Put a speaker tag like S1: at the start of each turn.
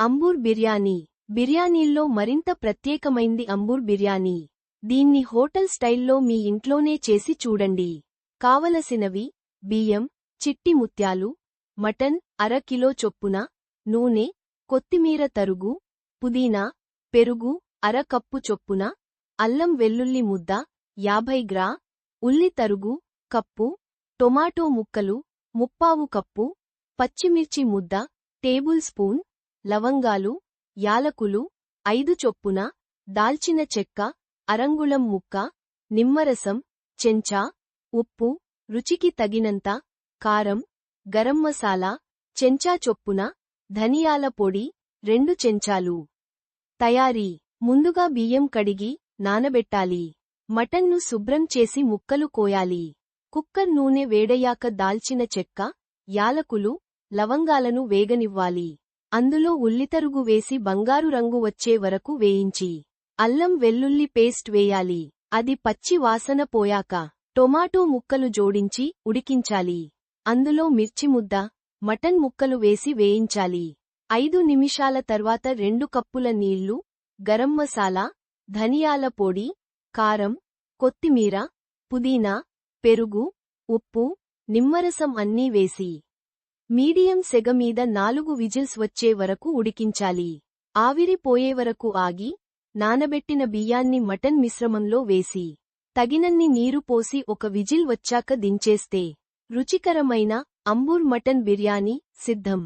S1: అంబూర్ బిర్యానీ. బిర్యానీల్లో మరింత ప్రత్యేకమైంది అంబూర్ బిర్యానీ. దీన్ని హోటల్ స్టైల్లో మీ ఇంట్లోనే చేసి చూడండి. కావలసినవి బియ్యం చిట్టి ముత్యాలు మటన్ అర కిలో చొప్పున నూనె కొత్తిమీర తరుగు పుదీనా పెరుగు అర కప్పు చొప్పున అల్లం వెల్లుల్లి ముద్ద యాభై గ్రా ఉల్లి తరుగు కప్పు టొమాటో ముక్కలు ముప్పావు కప్పు పచ్చిమిర్చి ముద్ద టేబుల్ స్పూన్ లవంగాలు యాలకులు ఐదు చొప్పున దాల్చిన చెక్క అరంగుళం ముక్క నిమ్మరసం చెంచా ఉప్పు రుచికి తగినంత కారం గరం మసాలా చెంచా చొప్పున ధనియాల పొడి రెండు చెంచాలు. తయారీ. ముందుగా బియ్యం కడిగి నానబెట్టాలి. మటన్ను శుభ్రం చేసి ముక్కలు కోయాలి. కుక్కర్ నూనె వేడయ్యాక దాల్చిన చెక్క యాలకులు లవంగాలను వేగనివ్వాలి. అందులో ఉల్లితరుగు వేసి బంగారు రంగు వచ్చే వరకు వేయించి అల్లం వెల్లుల్లి పేస్ట్ వేయాలి. అది పచ్చి వాసన పోయాక టొమాటో ముక్కలు జోడించి ఉడికించాలి. అందులో మిర్చి ముద్ద మటన్ ముక్కలు వేసి వేయించాలి. ఐదు నిమిషాల తర్వాత రెండు కప్పుల నీళ్ళు గరం మసాలా ధనియాల పొడి కారం కొత్తిమీర పుదీనా పెరుగు ఉప్పు నిమ్మరసం అన్నీ వేసి మీడియం సెగ మీద నాలుగు విజిల్స్ వచ్చే వరకు ఉడికించాలి. ఆవిరి వరకు ఆగి నానబెట్టిన బియ్యాన్ని మటన్ మిశ్రమంలో వేసి తగినన్ని నీరు పోసి ఒక విజిల్ వచ్చాక దించేస్తే రుచికరమైన అంబూర్ మటన్ బిర్యానీ సిద్ధం.